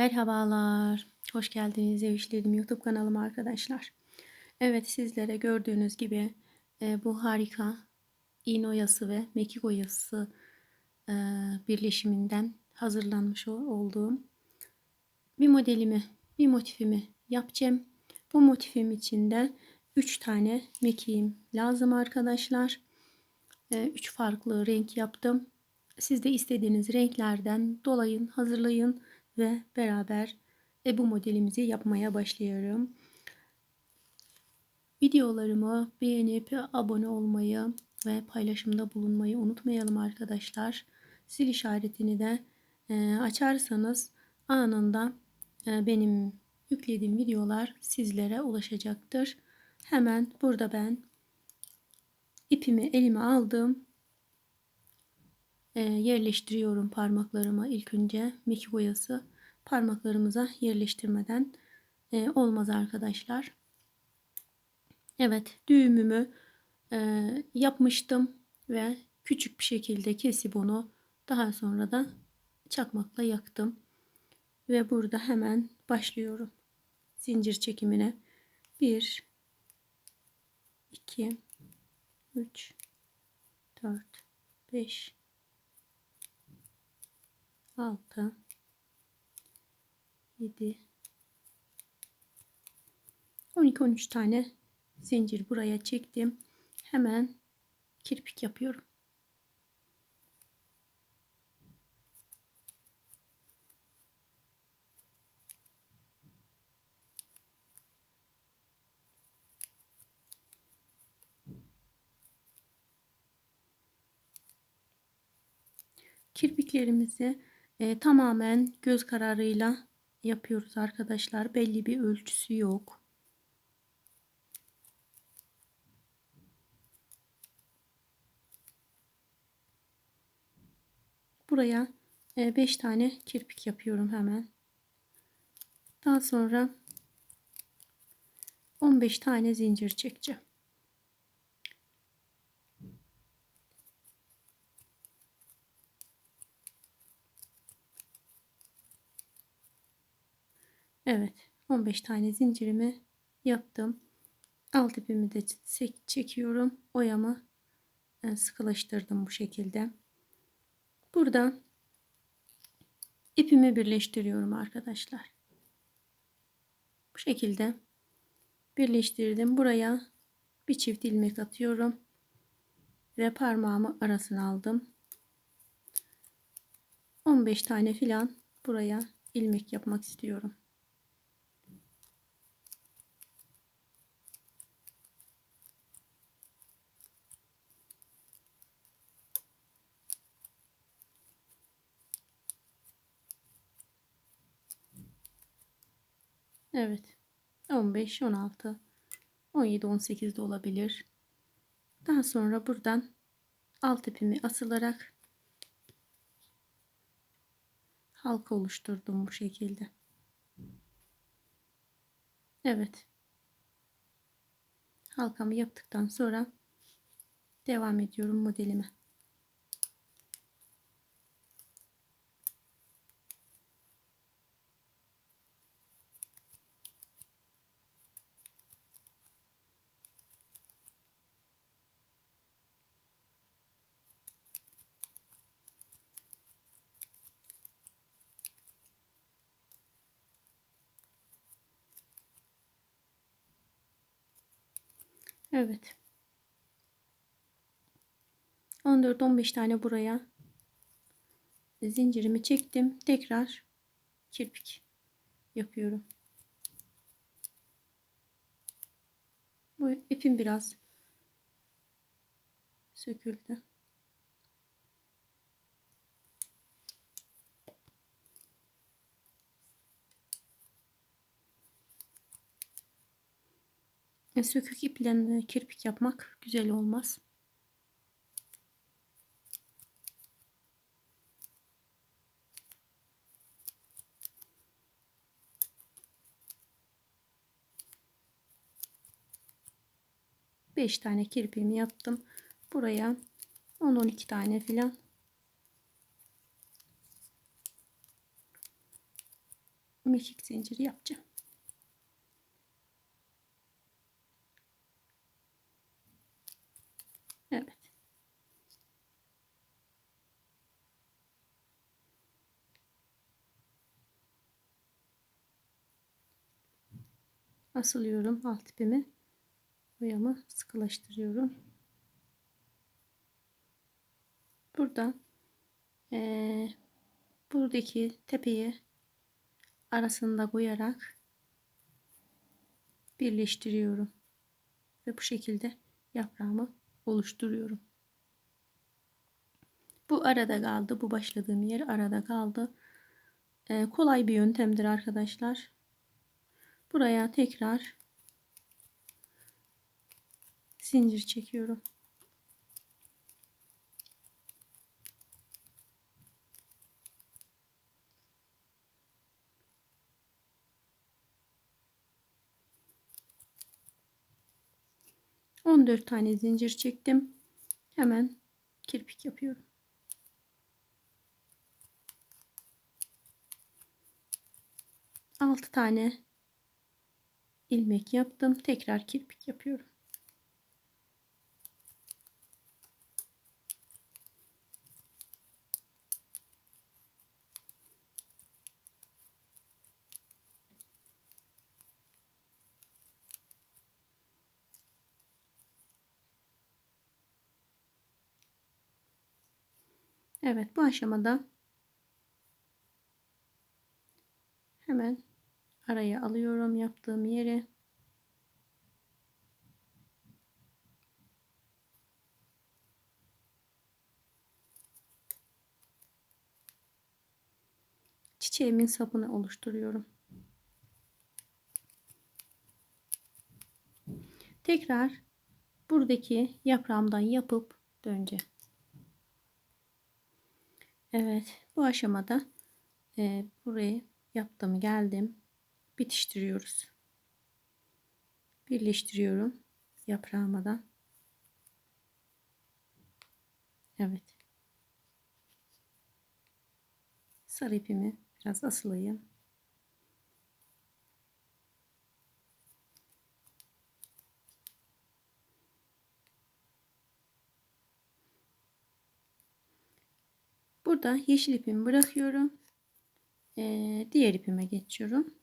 Merhabalar, hoş geldiniz Ev İşlerim YouTube kanalıma arkadaşlar. Evet sizlere gördüğünüz gibi e, bu harika iğne oyası ve mekik oyası e, birleşiminden hazırlanmış olduğum bir modelimi, bir motifimi yapacağım. Bu motifim içinde 3 tane mekiğim lazım arkadaşlar. 3 e, farklı renk yaptım. Siz de istediğiniz renklerden dolayın, hazırlayın ve beraber e, bu modelimizi yapmaya başlıyorum. Videolarımı beğenip abone olmayı ve paylaşımda bulunmayı unutmayalım arkadaşlar. Sil işaretini de e, açarsanız anında e, benim yüklediğim videolar sizlere ulaşacaktır. Hemen burada ben ipimi elime aldım. E, yerleştiriyorum parmaklarıma ilk önce mekik boyası parmaklarımıza yerleştirmeden e, olmaz arkadaşlar. Evet düğümümü e, yapmıştım ve küçük bir şekilde kesip onu daha sonra da çakmakla yaktım. Ve burada hemen başlıyorum. Zincir çekimine 1 2 3 4 5 6 7 12 13 tane zincir buraya çektim. Hemen kirpik yapıyorum. Kirpiklerimizi e, tamamen göz kararıyla yapıyoruz arkadaşlar. Belli bir ölçüsü yok. Buraya 5 e, tane kirpik yapıyorum hemen. Daha sonra 15 tane zincir çekeceğim. Evet 15 tane zincirimi yaptım. Alt ipimi de çekiyorum. Oyamı e, sıkılaştırdım bu şekilde. Burada ipimi birleştiriyorum arkadaşlar. Bu şekilde birleştirdim. Buraya bir çift ilmek atıyorum. Ve parmağımı arasına aldım. 15 tane filan buraya ilmek yapmak istiyorum. Evet. 15, 16, 17, 18 de olabilir. Daha sonra buradan alt ipimi asılarak halka oluşturdum bu şekilde. Evet. Halkamı yaptıktan sonra devam ediyorum modelime. Evet. 14-15 tane buraya zincirimi çektim. Tekrar kirpik yapıyorum. Bu ipim biraz söküldü. E, sökük iple kirpik yapmak güzel olmaz. Beş tane kirpiğimi yaptım. Buraya 10-12 tane filan mekik zinciri yapacağım. Evet. Asılıyorum alt ipimi. Boyamı sıkılaştırıyorum. Burada ee, buradaki tepeyi arasında koyarak birleştiriyorum. Ve bu şekilde yaprağımı oluşturuyorum. Bu arada kaldı. Bu başladığım yer arada kaldı. Ee, kolay bir yöntemdir arkadaşlar. Buraya tekrar zincir çekiyorum. 14 tane zincir çektim. Hemen kirpik yapıyorum. Altı tane ilmek yaptım. Tekrar kirpik yapıyorum. Evet bu aşamada hemen araya alıyorum yaptığım yeri. Çiçeğimin sapını oluşturuyorum. Tekrar buradaki yaprağımdan yapıp döneceğim. Evet bu aşamada e, burayı yaptım geldim bitiştiriyoruz. Birleştiriyorum yaprağıma da. Evet. Sarı ipimi biraz asılayım. Burada yeşil ipimi bırakıyorum. Ee, diğer ipime geçiyorum.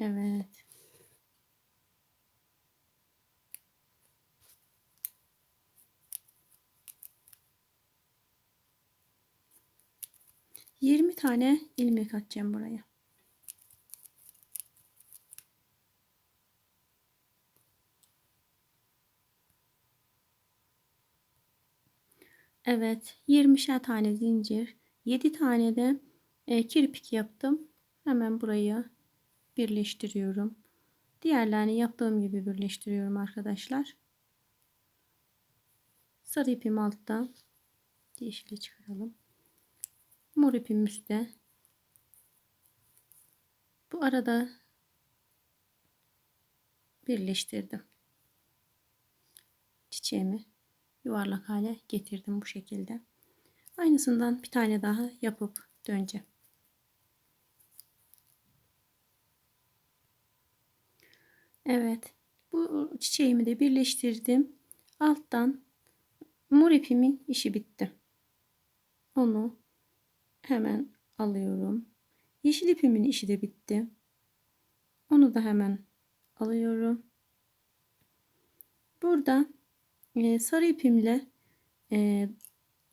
Evet. 20 tane ilmek atacağım buraya. Evet 20'şer tane zincir 7 tane de e, kirpik yaptım. Hemen burayı birleştiriyorum. Diğerlerini yaptığım gibi birleştiriyorum arkadaşlar. Sarı ipim altta. Yeşili çıkaralım mor ipim üstte. Bu arada birleştirdim. Çiçeğimi yuvarlak hale getirdim bu şekilde. Aynısından bir tane daha yapıp döneceğim. Evet. Bu çiçeğimi de birleştirdim. Alttan mor ipimin işi bitti. Onu hemen alıyorum. Yeşil ipimin işi de bitti. Onu da hemen alıyorum. Burada e, sarı ipimle e,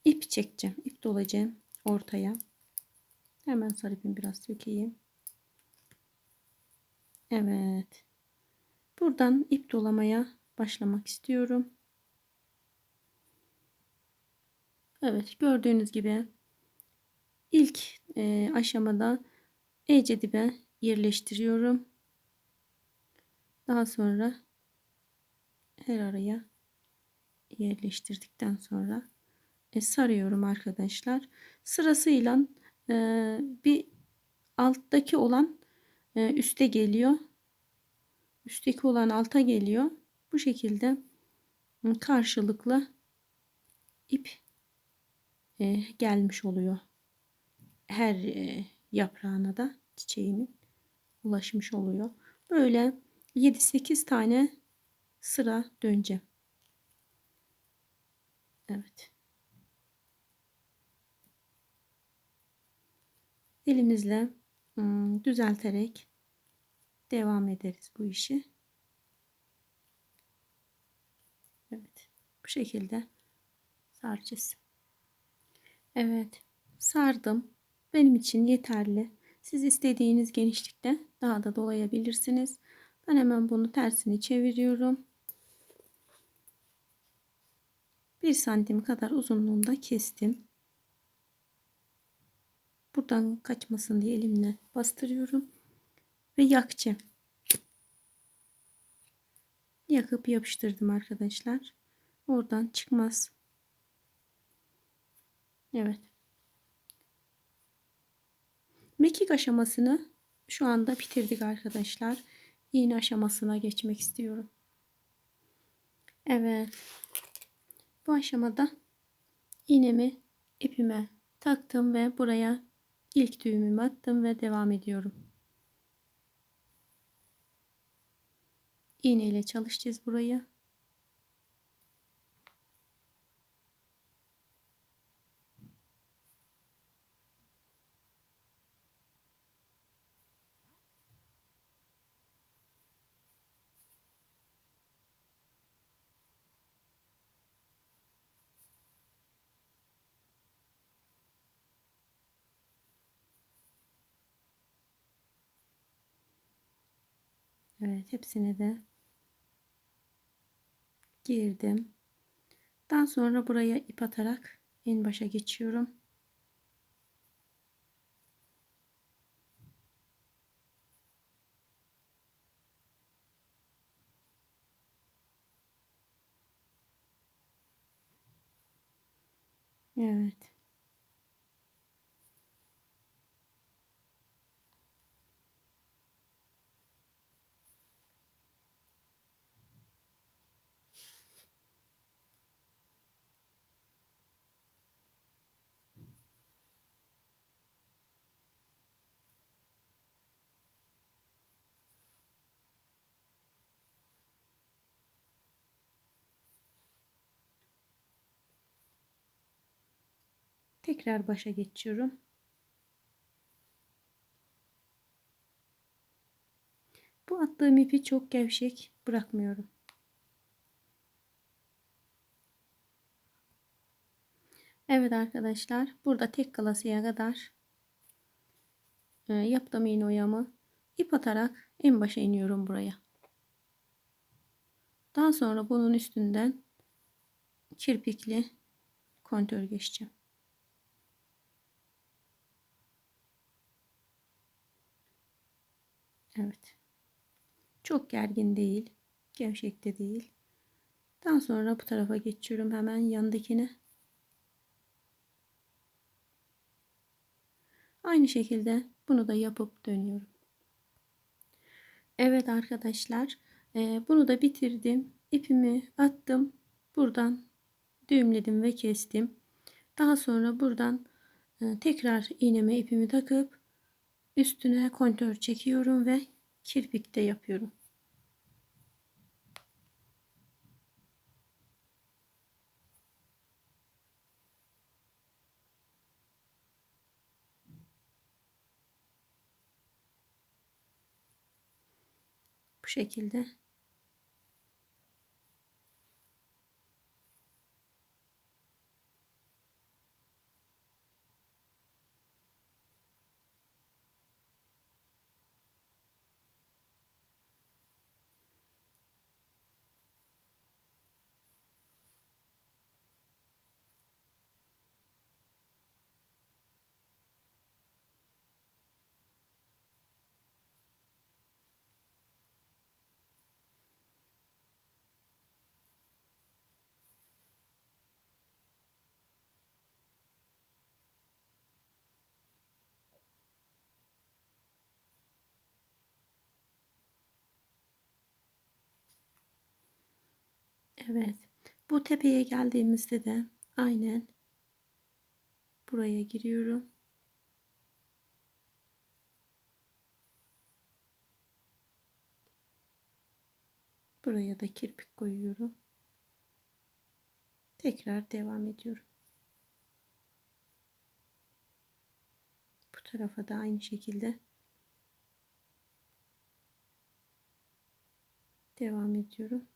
ip çekeceğim. ip dolacağım ortaya. Hemen sarı ipimi biraz sökeyim. Evet. Buradan ip dolamaya başlamak istiyorum. Evet gördüğünüz gibi İlk e, aşamada iyice dibe yerleştiriyorum. Daha sonra her araya yerleştirdikten sonra e, sarıyorum arkadaşlar. Sırasıyla e, bir alttaki olan e, üste geliyor üstteki olan alta geliyor. Bu şekilde karşılıklı ip e, gelmiş oluyor. Her e, yaprağına da çiçeğimin ulaşmış oluyor. Böyle 7-8 tane sıra döneceğim. Evet. Elimizle hmm, düzelterek devam ederiz bu işi. Evet. Bu şekilde saracağız. Evet. Sardım. Benim için yeterli. Siz istediğiniz genişlikte daha da dolayabilirsiniz. Ben hemen bunu tersini çeviriyorum. 1 santim kadar uzunluğunda kestim. Buradan kaçmasın diye elimle bastırıyorum ve yakacağım. Yakıp yapıştırdım arkadaşlar. Oradan çıkmaz. Evet. Mekik aşamasını şu anda bitirdik arkadaşlar. İğne aşamasına geçmek istiyorum. Evet. Bu aşamada iğnemi ipime taktım ve buraya ilk düğümümü attım ve devam ediyorum. İğne ile çalışacağız burayı. Evet hepsine de girdim. Daha sonra buraya ip atarak en başa geçiyorum. Evet. Tekrar başa geçiyorum. Bu attığım ipi çok gevşek bırakmıyorum. Evet arkadaşlar burada tek kalasıya kadar e, yaptığım iğne oyamı ip atarak en başa iniyorum buraya. Daha sonra bunun üstünden kirpikli kontör geçeceğim. Evet. Çok gergin değil. Gevşek de değil. Daha sonra bu tarafa geçiyorum hemen yandakine. Aynı şekilde bunu da yapıp dönüyorum. Evet arkadaşlar. E, bunu da bitirdim. İpimi attım. Buradan düğümledim ve kestim. Daha sonra buradan e, tekrar iğneme ipimi takıp üstüne kontör çekiyorum ve kirpik de yapıyorum. Bu şekilde Evet. Bu tepeye geldiğimizde de aynen buraya giriyorum. Buraya da kirpik koyuyorum. Tekrar devam ediyorum. Bu tarafa da aynı şekilde devam ediyorum.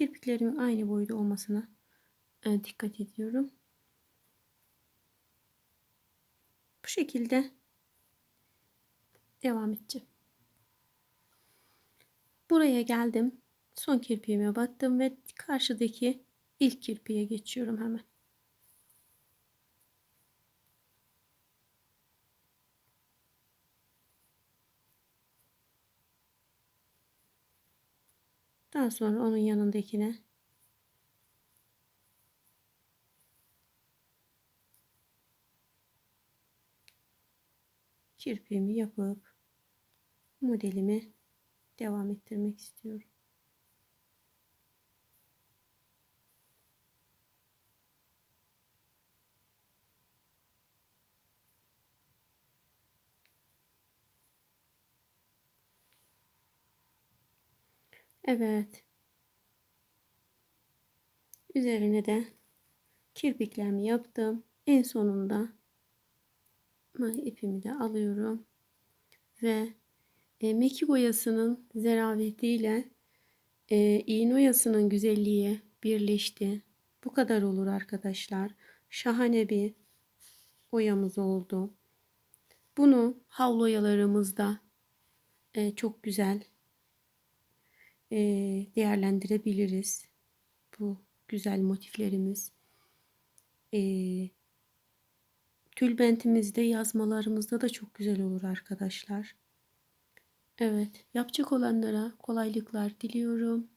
Kirpiklerimin aynı boyda olmasına e, dikkat ediyorum. Bu şekilde devam edeceğim. Buraya geldim. Son kirpiğime battım ve karşıdaki ilk kirpiğe geçiyorum hemen. Daha sonra onun yanındakine kirpiğimi yapıp modelimi devam ettirmek istiyorum. Evet. Üzerine de kirpiklerimi yaptım. En sonunda ipimi de alıyorum ve e, mekik oyasının zeravetiyle e, iğne oyasının güzelliği birleşti. Bu kadar olur arkadaşlar. Şahane bir oyamız oldu. Bunu havlu oyalarımızda e, çok güzel değerlendirebiliriz. Bu güzel motiflerimiz. E, tülbentimizde yazmalarımızda da çok güzel olur arkadaşlar. Evet, yapacak olanlara kolaylıklar diliyorum.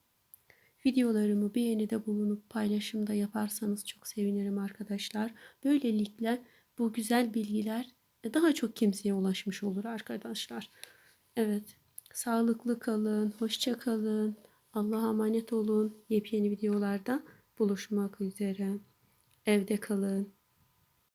Videolarımı beğenide bulunup paylaşımda yaparsanız çok sevinirim arkadaşlar. Böylelikle bu güzel bilgiler daha çok kimseye ulaşmış olur arkadaşlar. Evet, sağlıklı kalın, hoşça kalın. Allah'a emanet olun. Yepyeni videolarda buluşmak üzere. Evde kalın.